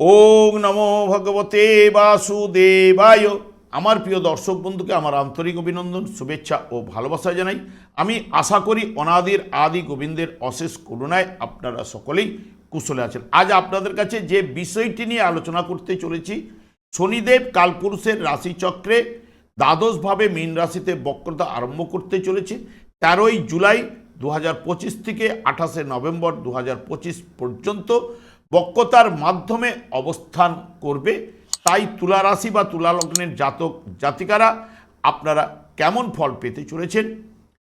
ওং নমো ভগবতে বাসুদেবায়। আমার প্রিয় দর্শক বন্ধুকে আমার আন্তরিক অভিনন্দন, শুভেচ্ছা ও ভালোবাসা জানাই। আমি আশা করি অনাদির আদি গোবিন্দের অশেষ করুণায় আপনারা সকলেই কুশলে আছেন। আজ আপনাদের কাছে যে বিষয়টি নিয়ে আলোচনা করতে চলেছি, শনিদেব কালপুরুষের রাশিচক্রে দ্বাদশভাবে মীন রাশিতে বক্রতা আরম্ভ করতে চলেছে। তেরোই জুলাই দু হাজার পঁচিশ থেকে আঠাশে নভেম্বর দু হাজার পঁচিশ পর্যন্ত বক্রতার মাধ্যমে অবস্থান করবে। তাই তুলা রাশি বা তুলা লগ্নের জাতক জাতিকারা আপনারা কেমন ফল পেতে চলেছেন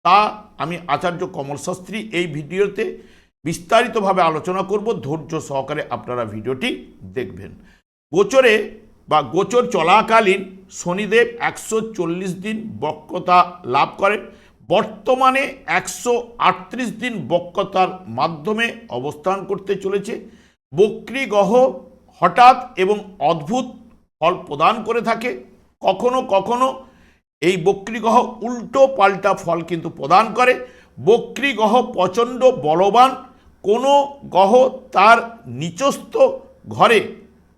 তা আমি আচার্য কমল শাস্ত্রী এই ভিডিওতে বিস্তারিতভাবে আলোচনা করব। ধৈর্য সহকারে আপনারা ভিডিওটি দেখবেন। গোচরে বা গোচর চলাকালীন শনিদেব একশো চল্লিশ দিন বক্রতা লাভ করেন। বর্তমানে একশো আটত্রিশ দিন বক্রতার মাধ্যমে অবস্থান করতে চলেছে। বক্রী গ্রহ হঠাৎ এবং অদ্ভুত ফল প্রদান করে থাকে। কখনো কখনো এই বক্রী গ্রহ উল্টো পাল্টা ফল কিন্তু প্রদান করে। বক্রী গ্রহ প্রচণ্ড বলবান। কোনো গ্রহ তার নিচস্থ ঘরে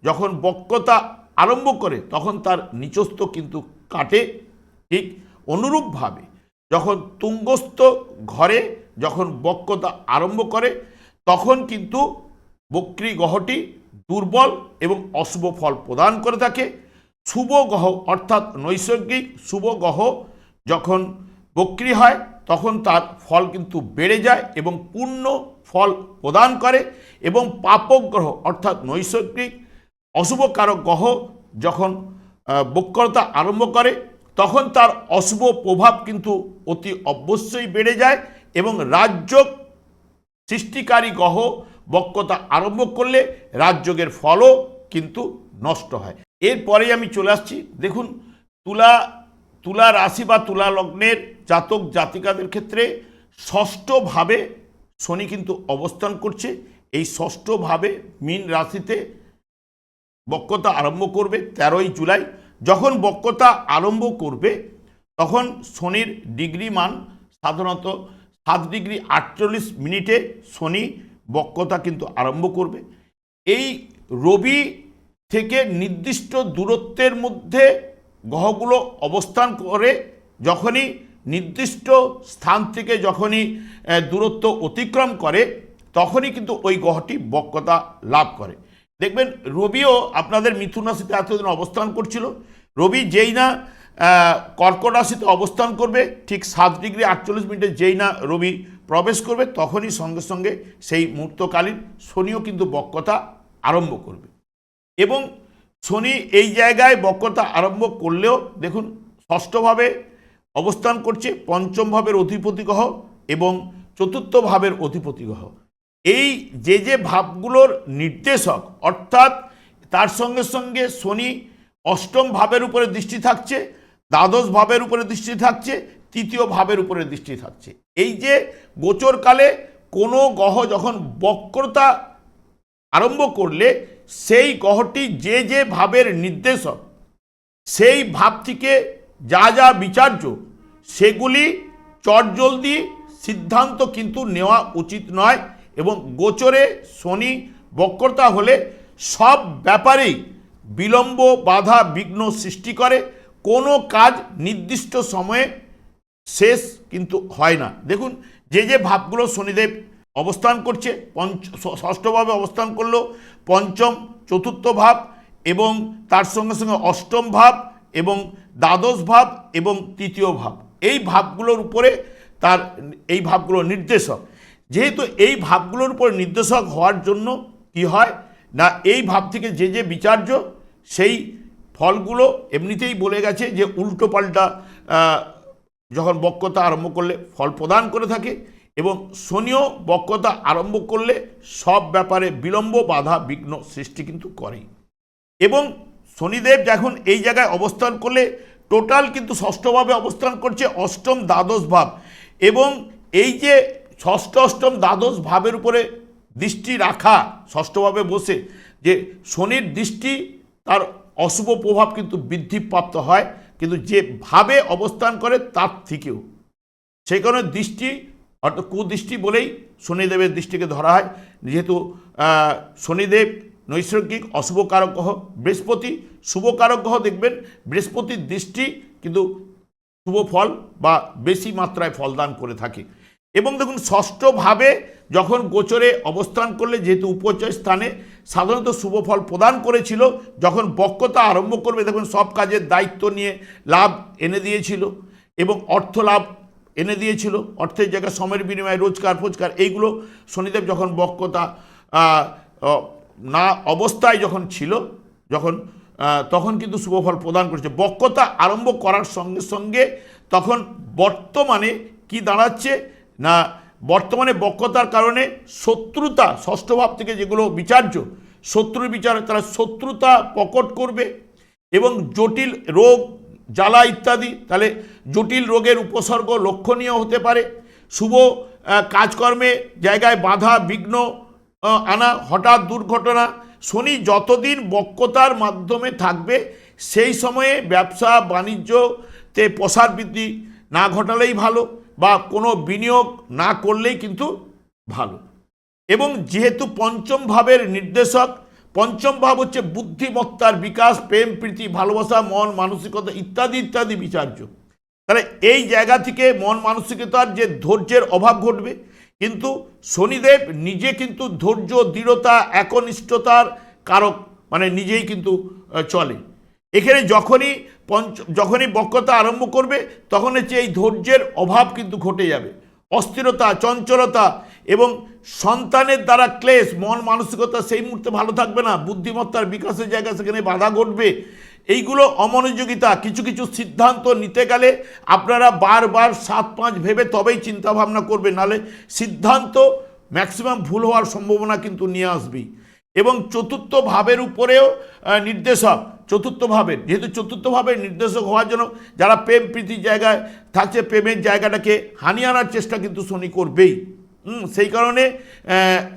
যখন বক্রতা আরম্ভ করে, তখন তার নিচস্থ কিন্তু কাটে। ঠিক অনুরূপভাবে যখন তুঙ্গস্থ ঘরে যখন বক্রতা আরম্ভ করে, তখন কিন্তু বক্রী গ্রহটি দুর্বল এবং অশুভ ফল প্রদান করে থাকে। শুভ গ্রহ অর্থাৎ নৈসর্গিক শুভ গ্রহ যখন বক্রী হয়, তখন তার ফল কিন্তু বেড়ে যায় এবং পূর্ণ ফল প্রদান করে এবং পাপক গ্রহ অর্থাৎ নৈসর্গিক অশুভ কারক গ্রহ যখন বক্রতা আরম্ভ করে, তখন তার অশুভ প্রভাব কিন্তু অতি অবশ্যই বেড়ে যায় এবং রাজ্য সৃষ্টিকারী গ্রহ বক্রতা আরম্ভ করলে রাজযোগের ফলও কিন্তু নষ্ট হয়। এরপরেই আমি চলে আসছি। দেখুন, তুলা তুলা রাশি বা তুলা লগ্নের জাতক জাতিকাদের ক্ষেত্রে ষষ্ঠভাবে শনি কিন্তু অবস্থান করছে। এই ষষ্ঠভাবে মীন রাশিতে বক্রতা আরম্ভ করবে তেরোই জুলাই। যখন বক্রতা আরম্ভ করবে, তখন শনির ডিগ্রি মান সাধারণত সাত ডিগ্রি আটচল্লিশ মিনিটে শনি বক্রতা কিন্তু আরম্ভ করবে। এই রবি থেকে নির্দিষ্ট দূরত্বের মধ্যে গ্রহগুলো অবস্থান করে, যখনই নির্দিষ্ট স্থান থেকে যখনই দূরত্ব অতিক্রম করে, তখনই কিন্তু ওই গ্রহটি বক্রতা লাভ করে। দেখবেন, রবিও আপনাদের মিথুন রাশিতে এতদিন অবস্থান করছিল। রবি যেই না কর্কট রাশিতে অবস্থান করবে, ঠিক সাত ডিগ্রি আটচল্লিশ মিনিটে যেই না রবি প্রবেশ করবে, তখনই সঙ্গে সঙ্গে সেই মুহূর্তকালীন শনিও কিন্তু বক্রতা আরম্ভ করবে। এবং শনি এই জায়গায় বক্রতা আরম্ভ করলেও দেখুন, ষষ্ঠভাবে অবস্থান করছে পঞ্চম ভাবের অধিপতি গ্রহ এবং চতুর্থ ভাবের অধিপতি গ্রহ এই যে যে ভাবগুলোর নির্দেশক, অর্থাৎ তার সঙ্গে সঙ্গে শনি অষ্টম ভাবের উপরে দৃষ্টি থাকছে দ্বাদশ ভাবের উপরে দৃষ্টি থাকছে তৃতীয় ভাবের উপরে দৃষ্টি থাকছে। এই যে গোচরকালে কোনো গ্রহ যখন বক্রতা আরম্ভ করলে, সেই গ্রহটি যে যে ভাবের নির্দেশক, সেই ভাব থেকে যা যা বিচার্য, সেগুলি চটজলদি সিদ্ধান্ত কিন্তু নেওয়া উচিত নয় এবং গোচরে শনি বক্রতা হলে সব ব্যাপারেই বিলম্ব, বাধা, বিঘ্ন সৃষ্টি করে। কোনো কাজ নির্দিষ্ট সময়ে শেষ কিন্তু হয় না। দেখুন, যে যে ভাবগুলো শনিদেব অবস্থান করছে, পঞ্চ ষষ্ঠভাবে অবস্থান করল, পঞ্চম, চতুর্থ ভাব এবং তার সঙ্গে সঙ্গে অষ্টম ভাব এবং দ্বাদশ ভাব এবং তৃতীয় ভাব। এই ভাবগুলোর উপরে তার, এই ভাবগুলো নির্দেশক। যেহেতু এই ভাবগুলোর উপর নির্দেশক হওয়ার জন্য কি হয়, না এই ভাব থেকে যে যে বিচার্য, সেই ফলগুলো এমনিতেই বলে গেছে যে উল্টো পাল্টা যখন বক্রতা আরম্ভ করলে ফল প্রদান করে থাকে এবং শনিও বক্রতা আরম্ভ করলে সব ব্যাপারে বিলম্ব, বাধা, বিঘ্ন সৃষ্টি কিন্তু করেই। এবং শনিদেব যখন এই জায়গায় অবস্থান করলে টোটাল কিন্তু ষষ্ঠভাবে অবস্থান করছে অষ্টম দ্বাদশ ভাব এবং এই যে ষষ্ঠ, অষ্টম দ্বাদশ ভাবের উপরে দৃষ্টি রাখা, ষষ্ঠভাবে বসে যে শনির দৃষ্টি তার অশুভ প্রভাব কিন্তু বৃদ্ধিপ্রাপ্ত হয়। কিন্তু যে ভাবে অবস্থান করে তার থেকেও। সেই কারণে দৃষ্টি, অর্থাৎ কুদৃষ্টি বলেই শনিদেবের দৃষ্টিকে ধরা হয়। যেহেতু শনিদেব নৈসর্গিক অশুভকারক গ্রহ বৃহস্পতি শুভকারক গ্রহ দেখবেন। বৃহস্পতির দৃষ্টি কিন্তু শুভ ফল বা বেশি মাত্রায় ফলদান করে থাকে। এবং দেখুন ষষ্ঠভাবে যখন গোচরে অবস্থান করলে যেহেতু উপচয় স্থানে সাধারণত শুভ ফল প্রদান করেছিল যখন বক্রতা আরম্ভ করবে দেখুন সব কাজের দায়িত্ব নিয়ে লাভ এনে দিয়েছিল এবং অর্থ লাভ এনে দিয়েছিল। অর্থের জায়গায় সময়ের বিনিময়ে রোজগার ফোজগার এইগুলো শনিদেব যখন আহ, না অবস্থায় যখন ছিল যখন তখন কিন্তু শুভফল প্রদান করেছে। বক্রতা আরম্ভ করার সঙ্গে সঙ্গে তখন বর্তমানে কি দাঁড়াচ্ছে না বর্তমানে বক্রতার কারণে শত্রুতা, ষষ্ঠ ভাব থেকে যেগুলো বিচার্য, শত্রুর বিচার, তারা শত্রুতা প্রকট করবে এবং জটিল রোগ, জ্বালা ইত্যাদি, তাহলে জটিল রোগের উপসর্গ লক্ষণীয় হতে পারে। শুভ কাজকর্মে জায়গায় বাধা, বিঘ্ন আনা, হঠাৎ দুর্ঘটনা, শনি যতদিন বক্রতার মাধ্যমে থাকবে, সেই সময়ে ব্যবসা, বাণিজ্যতে প্রসার বৃদ্ধি না ঘটালেই ভালো। বা কোনো বিনিয়োগ না করলেই কিন্তু ভালো। এবং যেহেতু পঞ্চম ভাবের নির্দেশক, পঞ্চম ভাব হচ্ছে বুদ্ধিমত্তার বিকাশ, প্রেম, প্রীতি, ভালোবাসা, মন, মানসিকতা ইত্যাদি ইত্যাদি বিচার্য। তাহলে এই জায়গা থেকে মন মানসিকতার যে ধৈর্যের অভাব ঘটবে, কিন্তু শনিদেব নিজে কিন্তু ধৈর্য, দৃঢ়তা, একনিষ্ঠতার কারক মানে নিজেই কিন্তু চলে। এখানে যখনই পঞ্চ, যখনই বক্রতা আরম্ভ করবে তখন হচ্ছে এই ধৈর্যের অভাব কিন্তু ঘটে যাবে। অস্থিরতা, চঞ্চলতা এবং সন্তানের দ্বারা ক্লেশ, মন মানসিকতা সেই মুহূর্তে ভালো থাকবে না, বুদ্ধিমত্তার বিকাশের জায়গা সেখানে বাধা ঘটবে। এইগুলো অমনোযোগিতা, কিছু কিছু সিদ্ধান্ত নিতে গেলে আপনারা বারবার সাত পাঁচ ভেবে তবেই চিন্তা ভাবনা করবেন, নাহলে সিদ্ধান্ত ম্যাক্সিমাম ভুল হওয়ার সম্ভাবনা কিন্তু নিয়ে আসবেই। এবং চতুর্থ ভাবের উপরেও নির্দেশক চতুর্থ ভাবের যেহেতু চতুর্থ ভাবের নির্দেশক হওয়ার জন্য যারা প্রেম প্রীতির জায়গায় থাকছে, প্রেমের জায়গাটাকে হানি আনার চেষ্টা কিন্তু শনি করবেই। সেই কারণে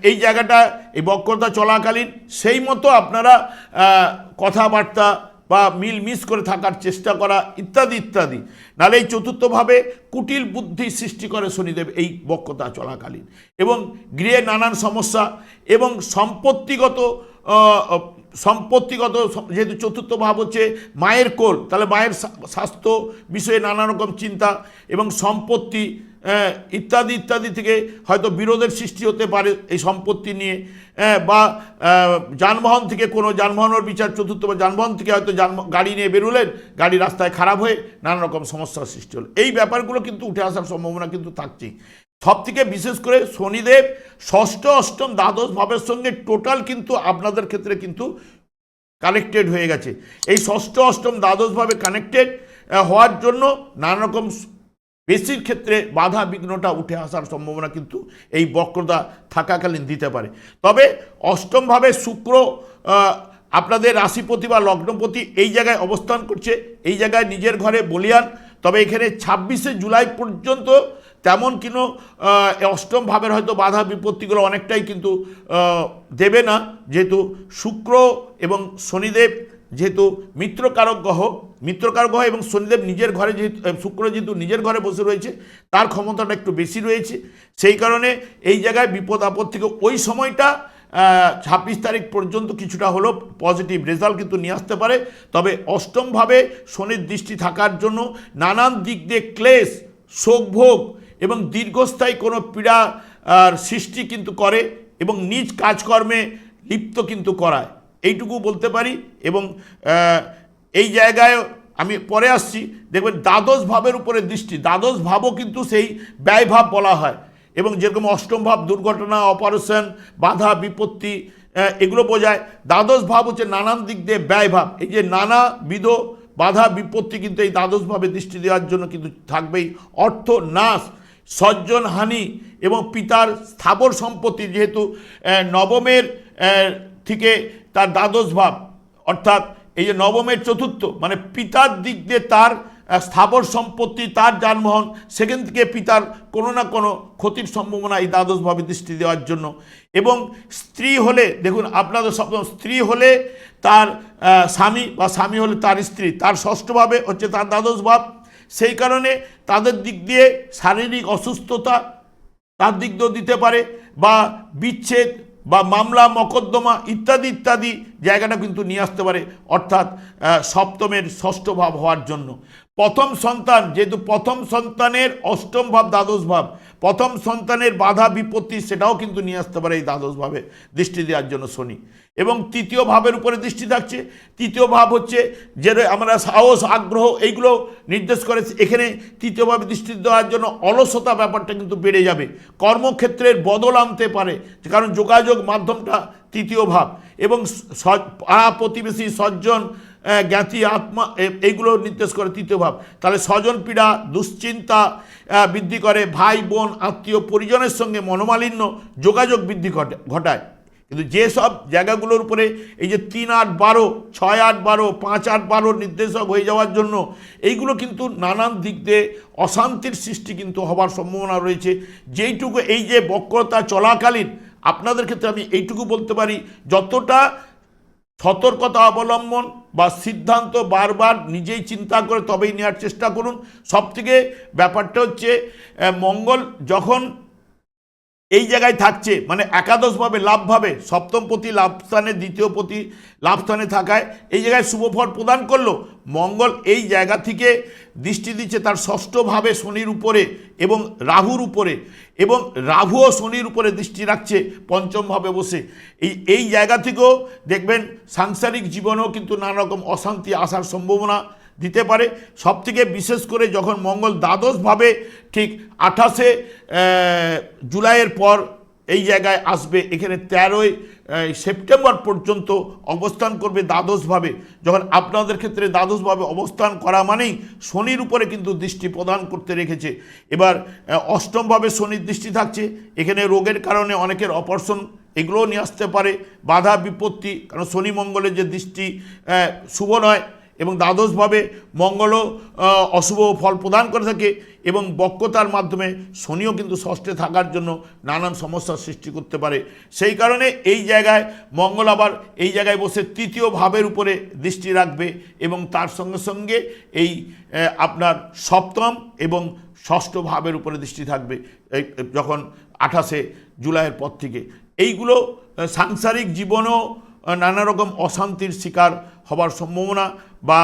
এই জায়গাটা, এই বক্রতা চলাকালীন, সেই মতো আপনারা কথাবার্তা বা মিল মিস করে থাকার চেষ্টা করা ইত্যাদি ইত্যাদি। নাহলে এই চতুর্থভাবে কুটিল বুদ্ধি সৃষ্টি করে শনিদেব এই বক্রতা চলাকালীন। এবং গৃহে নানান সমস্যা এবং সম্পত্তিগত সম্পত্তিগত যেহেতু চতুর্থ ভাব হচ্ছে মায়ের কোল, তাহলে মায়ের স্বাস্থ্য বিষয়ে নানা রকম চিন্তা এবং সম্পত্তি ইত্যাদি ইত্যাদি থেকে হয়তো বিরোধের সৃষ্টি হতে পারে এই সম্পত্তি নিয়ে। বা যানবাহন থেকে কোনো যানবাহনের বিচার, চতুর্থ বা যানবাহন থেকে হয়তো গাড়ি নিয়ে বেরোলেন, গাড়ি রাস্তায় খারাপ হয়ে নানা রকম সমস্যার সৃষ্টি হলো। এই ব্যাপারগুলো কিন্তু উঠে আসার সম্ভাবনা কিন্তু থাকছেই। সব থেকে বিশেষ করে শনিদেব ষষ্ঠ, অষ্টম, দ্বাদশ ভাবের সঙ্গে টোটাল কিন্তু আপনাদের ক্ষেত্রে কিন্তু কানেক্টেড হয়ে গেছে। এই ষষ্ঠ, অষ্টম দ্বাদশভাবে কানেক্টেড হওয়ার জন্য নানা রকম বেশির ক্ষেত্রে বাধা বিঘ্নটা উঠে আসার সম্ভাবনা কিন্তু এই বক্রতা থাকাকালীন দিতে পারে। তবে অষ্টমভাবে শুক্র আপনাদের রাশিপতি বা লগ্নপতি এই জায়গায় অবস্থান করছে, এই জায়গায় নিজের ঘরে বলিয়ান। তবে এখানে ছাব্বিশে জুলাই পর্যন্ত তেমন কোনো অষ্টম ভাবের হয়তো বাধা বিপত্তিগুলো অনেকটাই কিন্তু দেবে না। যেহেতু শুক্র এবং শনিদেব যেহেতু মিত্রকারক গ্রহ মিত্রকারক গ্রহ এবং শনিদেব নিজের ঘরে যেহেতু শুক্র যেহেতু নিজের ঘরে বসে রয়েছে, তার ক্ষমতাটা একটু বেশি রয়েছে। সেই কারণে এই জায়গায় বিপদ আপদ থেকে ওই সময়টা ছাব্বিশ তারিখ পর্যন্ত কিছুটা হলেও পজিটিভ রেজাল্ট কিন্তু নিয়ে আসতে পারে। তবে অষ্টমভাবে শনির দৃষ্টি থাকার জন্য নানান দিক দিয়ে ক্লেশ, শোকভোগ এবং দীর্ঘস্থায়ী কোনো পীড়া সৃষ্টি কিন্তু করে এবং নিজ কাজকর্মে লিপ্ত কিন্তু করায়। এইটুকু বলতে পারি এবং এই জায়গায় আমি পরে আসছি। দেখবেন দ্বাদশ ভাবের উপরে দৃষ্টি। দ্বাদশ ভাবও কিন্তু সেই ব্যয়ভাব বলা হয় এবং যেরকম অষ্টম ভাব, দুর্ঘটনা, অপারেশন, বাধা, বিপত্তি এগুলো বোঝায়। দ্বাদশ ভাব হচ্ছে নানান দিক দিয়ে ব্যয়ভাব এই যে নানাবিধ বাধা বিপত্তি কিন্তু এই দ্বাদশভাবে দৃষ্টি দেওয়ার জন্য কিন্তু থাকবেই। অর্থ নাশ। সজ্জন হানি এবং পিতার স্থাবর সম্পত্তি যেহেতু নবমের থেকে তার দ্বাদশ ভাব, অর্থাৎ এই যে নবমের চতুর্থ মানে পিতার দিক দিয়ে তার স্থাবর সম্পত্তি, তার যানবাহন, সেখান থেকে পিতার কোনো না কোনো ক্ষতির সম্ভাবনা এই দ্বাদশভাবে দৃষ্টি দেওয়ার জন্য। এবং স্ত্রী হলে, দেখুন আপনাদের সব স্ত্রী হলে তার স্বামী বা স্বামী হলে তার স্ত্রী, তার ষষ্ঠভাবে হচ্ছে তার দ্বাদশ ভাব সেই কারণে তাদের দিক দিয়ে শারীরিক অসুস্থতা তার দিক দিয়েও দিতে পারে বা বিচ্ছেদ বা মামলা, মকদ্দমা ইত্যাদি ইত্যাদি জায়গাটা কিন্তু নিয়ে আসতে পারে। অর্থাৎ সপ্তমের ষষ্ঠ ভাব হওয়ার জন্য। প্রথম সন্তান, যেহেতু প্রথম সন্তানের অষ্টম ভাব দ্বাদশ ভাব, প্রথম সন্তানের বাধা বিপত্তি সেটাও কিন্তু নিয়ে আসতে পারে এই দ্বাদশ ভাবে দৃষ্টি দেওয়ার জন্য শনি। এবং তৃতীয় ভাবের উপরে দৃষ্টি থাকছে। তৃতীয় ভাব হচ্ছে যে আমরা সাহস, আগ্রহ এইগুলো নির্দেশ করে এখানে তৃতীয়ভাবে দৃষ্টি দেওয়ার জন্য অলসতা ব্যাপারটা কিন্তু বেড়ে যাবে। কর্মক্ষেত্রের বদল আনতে পারে, কারণ যোগাযোগ মাধ্যমটা তৃতীয় ভাব। এবং পাড়া প্রতিবেশী সজ্জন জ্ঞাতি আত্মা এইগুলো নির্দেশ করে তৃতীয় ভাব। তাহলে স্বজন পীড়া, দুশ্চিন্তা বৃদ্ধি করে। ভাই, বোন, আত্মীয় পরিজনের সঙ্গে মনোমালিন্য, যোগাযোগ বৃদ্ধি ঘটে, ঘটায়। কিন্তু যেসব জায়গাগুলোর উপরে এই যে তিন আট বারো, ছয় আট বারো, পাঁচ আট বারো নির্দেশক হয়ে যাওয়ার জন্য, এইগুলো কিন্তু নানান দিক দিয়ে অশান্তির সৃষ্টি কিন্তু হবার সম্ভাবনা রয়েছে। যেইটুকু এই যে বক্রতা চলাকালীন, আপনাদের ক্ষেত্রে আমি এইটুকু বলতে পারি, যতটা সতর্কতা অবলম্বন বা সিদ্ধান্ত বারবার নিজেই চিন্তা করে তবেই নেওয়ার চেষ্টা করুন। সবথেকে ব্যাপারটা হচ্ছে মঙ্গল যখন এই জায়গায় থাকছে মানে একাদশভাবে লাভভাবে, সপ্তম পতি লাভ স্থানে, দ্বিতীয় পতি লাভ স্থানে থাকায় এই জায়গায় শুভ ফল প্রদান করল। মঙ্গল এই জায়গা থেকে দৃষ্টি দিচ্ছে তার ষষ্ঠভাবে শনির উপরে এবং রাহুর উপরে, এবং রাহুও শনির উপরে দৃষ্টি রাখছে পঞ্চমভাবে বসে। এই এই জায়গা থেকেও দেখবেন সাংসারিক জীবনেও কিন্তু নানা রকম অশান্তি আসার সম্ভাবনা দিতে পারে। সবথেকে বিশেষ করে যখন মঙ্গল দ্বাদশভাবে ঠিক আঠাশে জুলাইয়ের পর এই জায়গায় আসবে, এখানে তেরোই সেপ্টেম্বর পর্যন্ত অবস্থান করবে দ্বাদশভাবে। যখন আপনাদের ক্ষেত্রে দ্বাদশভাবে অবস্থান করা মানেই শনির উপরে কিন্তু দৃষ্টি প্রদান করতে রেখেছে। এবার অষ্টমভাবে শনির দৃষ্টি থাকছে, এখানে রোগের কারণে অনেকের অপারেশন এগুলোও নিয়ে আসতে পারে, বাধা বিপত্তি, কারণ শনি মঙ্গলের যে দৃষ্টি শুভ নয়। এবং দ্বাদশভাবে মঙ্গলও অশুভ ফল প্রদান করে থাকে এবং বক্রতার মাধ্যমে শনিও কিন্তু ষষ্ঠে থাকার জন্য নানান সমস্যার সৃষ্টি করতে পারে। সেই কারণে এই জায়গায় মঙ্গল আবার এই জায়গায় বসে তৃতীয় ভাবের উপরে দৃষ্টি রাখবে এবং তার সঙ্গে সঙ্গে এই আপনার সপ্তম এবং ষষ্ঠ ভাবের উপরে দৃষ্টি থাকবে যখন আঠাশে জুলাইয়ের পর থেকে। এইগুলো সাংসারিক জীবনেও নানা রকম অশান্তির শিকার হবার সম্ভাবনা বা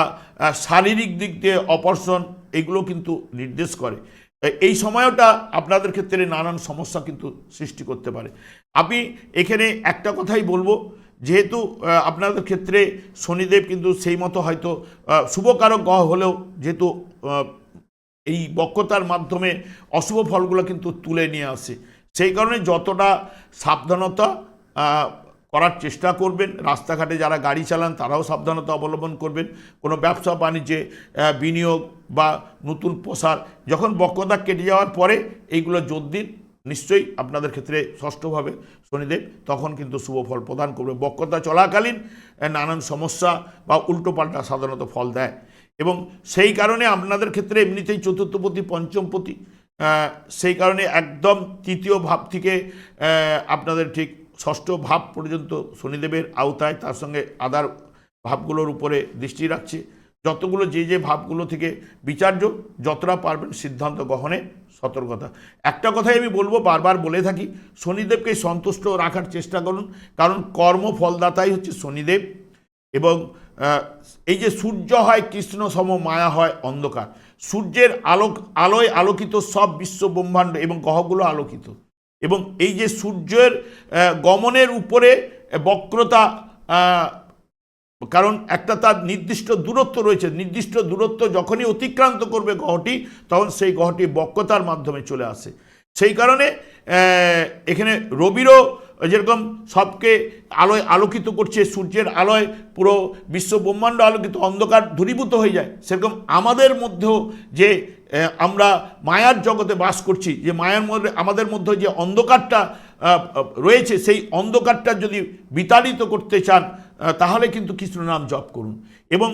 শারীরিক দিক দিয়ে অপারেশন, এগুলো কিন্তু নির্দেশ করে। এই সময়টা আপনাদের ক্ষেত্রে নানান সমস্যা কিন্তু সৃষ্টি করতে পারে। আমি এখানে একটা কথাই বলব, যেহেতু আপনাদের ক্ষেত্রে শনিদেব কিন্তু সেই মতো হয়তো শুভকারক গ্রহ হলেও যেহেতু এই বক্রতার মাধ্যমে অশুভ ফলগুলো কিন্তু তুলে নিয়ে আসে। সেই কারণে যতটা সাবধানতা করার চেষ্টা করবেন। রাস্তাঘাটে যারা গাড়ি চালান, তারাও সাবধানতা অবলম্বন করবেন। কোনো ব্যবসা বাণিজ্যে বিনিয়োগ বা নতুন প্রসার যখন বক্রতা কেটে যাওয়ার পরে এইগুলো জোর দিন নিশ্চয়ই আপনাদের ক্ষেত্রে ষষ্ঠভাবে শনিদেব তখন কিন্তু শুভ ফল প্রদান করবে। বক্রতা চলাকালীন নানান সমস্যা বা উল্টোপাল্টা সাধারণত ফল দেয়। এবং সেই কারণে আপনাদের ক্ষেত্রে এমনিতেই চতুর্থপতি, পঞ্চমপতি সেই কারণে একদম তৃতীয় ভাব থেকে আপনাদের ঠিক ষষ্ঠ ভাব পর্যন্ত শনিদেবের আওতায় তার সঙ্গে আদার ভাবগুলোর উপরে দৃষ্টি রাখছে। যতগুলো যে যে ভাবগুলো থেকে বিচার্য যতটা পারবেন সিদ্ধান্ত গ্রহণে সতর্কতা। একটা কথাই আমি বলব, বারবার বলে থাকি, শনিদেবকে সন্তুষ্ট রাখার চেষ্টা করুন। কারণ কর্ম ফলদাতাই হচ্ছে শনিদেব এবং এই যে সূর্য হয়, কৃষ্ণ সম, মায়া হয়, অন্ধকার। সূর্যের আলোক, আলোয় আলোকিত সব বিশ্ব ব্রহ্মাণ্ড এবং গ্রহগুলো আলোকিত। এবং এই যে সূর্যের গমনের উপরে বক্রতা কারণ একটা তার নির্দিষ্ট দূরত্ব রয়েছে, নির্দিষ্ট দূরত্ব যখনই অতিক্রান্ত করবে গ্রহটি, তখন সেই গ্রহটি বক্রতার মাধ্যমে চলে আসে। সেই কারণে এখানে রবিরও যেরকম সবকে আলোয় আলোকিত করছে, সূর্যের আলোয় পুরো বিশ্ব ব্রহ্মাণ্ড আলোকিত, অন্ধকার দূরীভূত হয়ে যায়, সেরকম আমাদের মধ্যেও যে আমরা মায়ার জগতে বাস করছি। যে মায়ার মধ্যে আমাদের মধ্যে যে অন্ধকারটা রয়েছে সেই অন্ধকারটা যদি বিতাড়িত করতে চান তাহলে কিন্তু কৃষ্ণ নাম জপ করুন। এবং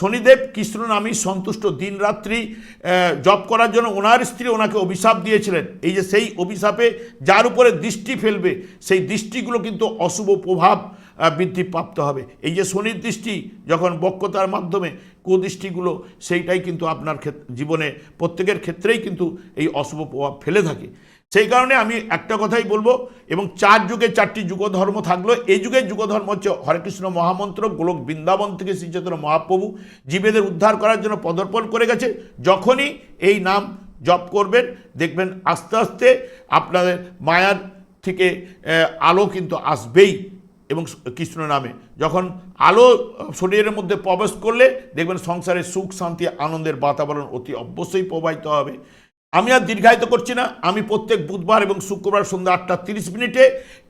শনিদেব কৃষ্ণ নামই সন্তুষ্ট দিনরাত্রি আহ, জপ করার জন্য ওনার স্ত্রী ওনাকে অভিশাপ দিয়েছিলেন। এই যে সেই অভিশাপে যার উপরে দৃষ্টি ফেলবে সেই দৃষ্টিগুলো কিন্তু অশুভ প্রভাব আহ, বৃদ্ধি প্রাপ্ত হবে। এই যে শনির দৃষ্টি যখন বক্রতার মাধ্যমে কুদৃষ্টিগুলো সেইটাই কিন্তু আপনার জীবনে প্রত্যেকের ক্ষেত্রেই কিন্তু এই অশুভ প্রভাব ফেলে থাকে। সেই কারণে আমি একটা কথাই বলব এবং চার যুগে চারটি যুগ ধর্ম থাকল। এই যুগ ধর্ম হচ্ছে হরেকৃষ্ণ মহামন্ত্র গোলক বৃন্দাবন থেকে শ্রীচেতন মহাপ্রভু জীবেদের উদ্ধার করার জন্য পদর্পণ করে গেছে। যখনই এই নাম জপ করবেন দেখবেন আস্তে আস্তে আপনাদের মায়ার থেকে আলো কিন্তু আসবেই। এবং কৃষ্ণ নামে। যখন আলো শরীরের মধ্যে প্রবেশ করলে দেখবেন সংসারে সুখ, শান্তি, আনন্দের বাতাবরণ অতি অবশ্যই প্রবাহিত হবে। আমি আর দীর্ঘায়িত করছি না। আমি প্রত্যেক বুধবার এবং শুক্রবার সন্ধ্যা আটটা তিরিশ মিনিটে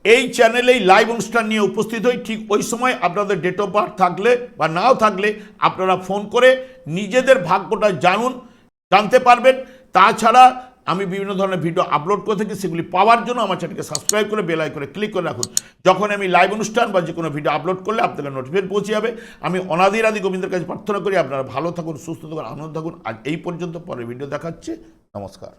এই চ্যানেলেই লাইভ অনুষ্ঠান নিয়ে উপস্থিত হই। ঠিক ওই সময় আপনাদের ডেট অফ বার্থ থাকলে বা নাও থাকলে আপনারা ফোন করে নিজেদের ভাগ্যটা জানুন, জানতে পারবেন। তাছাড়া আমি বিভিন্ন ধরনের ভিডিও আপলোড করে থাকি, সেগুলি পাওয়ার জন্য আমার চ্যানেলকে সাবস্ক্রাইব করে বেলাই করে ক্লিক করে রাখুন। যখন আমি লাইভ অনুষ্ঠান বা যে কোনো ভিডিও আপলোড করলে আপনাদের নোটিফিকেশন পৌঁছে যাবে। আমি অনাদির আদি গোবিন্দের কাছে প্রার্থনা করি, আপনারা ভালো থাকুন, সুস্থ থাকুন, আনন্দ থাকুন। আর এই পর্যন্ত পরের ভিডিও দেখাচ্ছে। নমস্কার।